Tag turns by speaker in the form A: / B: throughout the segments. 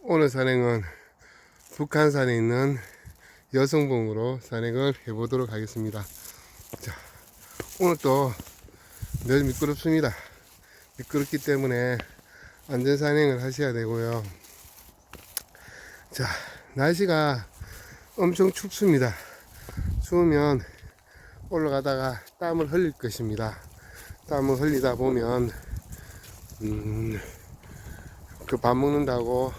A: 오늘 산행은 북한산에 있는 여성봉으로 산행을 해보도록 하겠습니다. 자, 오늘 또늘 미끄럽습니다. 미끄럽기 때문에 안전 산행을 하셔야 되고요. 자, 날씨가 엄청 춥습니다. 추우면 올라가다가 땀을 흘릴 것입니다. 땀을 흘리다 보면 음, 그 밥 먹는다고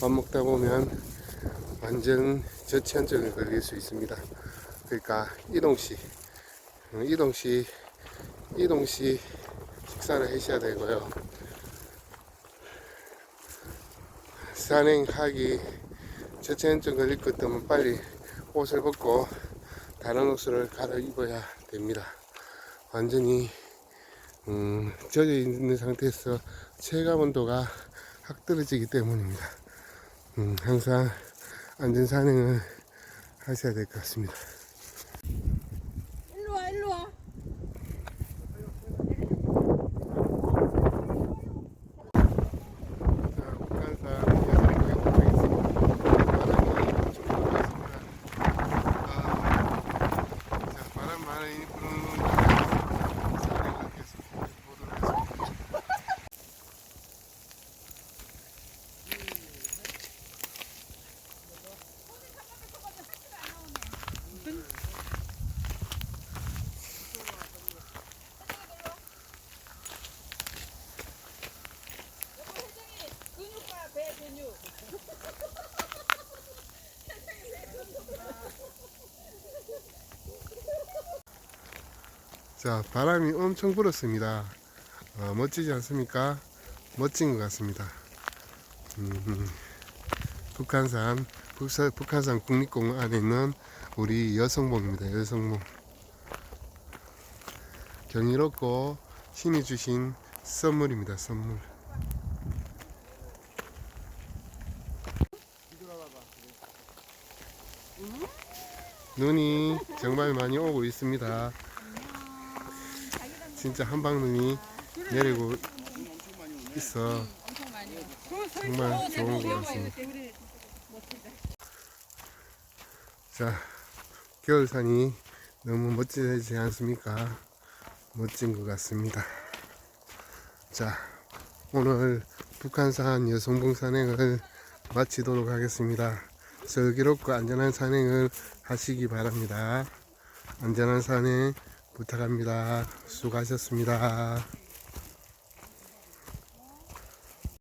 A: 밥 먹다 보면 완전 저체온증을 걸릴 수 있습니다. 그러니까 이동시 어, 이동시 이동시 식사를 하셔야 되고요. 산행하기 저체온증 걸릴 것 때문에 빨리 옷을 벗고 다른 옷을 갈아 입어야 됩니다. 완전히 음, 젖어 있는 상태에서 체감 온도가 확 떨어지기 때문입니다. 음, 항상 안전 산행을 하셔야 될 것 같습니다.
B: 일로 와 일로 와
A: 자, 북한산 여성부에 도착했습니다. 바람이 엄청 불었습니다. 아, 자, 바람 많이 부는 산행을 계속 보도록 하겠습니다.
B: 근육과 배 근육
A: 자, 바람이 엄청 불었습니다. 어, 멋지지 않습니까? 멋진 것 같습니다. 음, 북한산, 북사, 북한산 국립공원 안에 있는 우리 여성봉입니다. 여성봉. 경이롭고 신이 주신 선물입니다. 선물. 눈이 정말 많이 오고 있습니다. 진짜 한방눈이 내리고 있어 정말 좋은 것 같습니다. 자, 겨울산이 너무 멋지지 않습니까? 멋진 것 같습니다. 자, 오늘 북한산 여성봉 산행을 마치도록 하겠습니다. 슬기롭고 안전한 산행을 하시기 바랍니다. 안전한 산행 부탁합니다. 수고하셨습니다.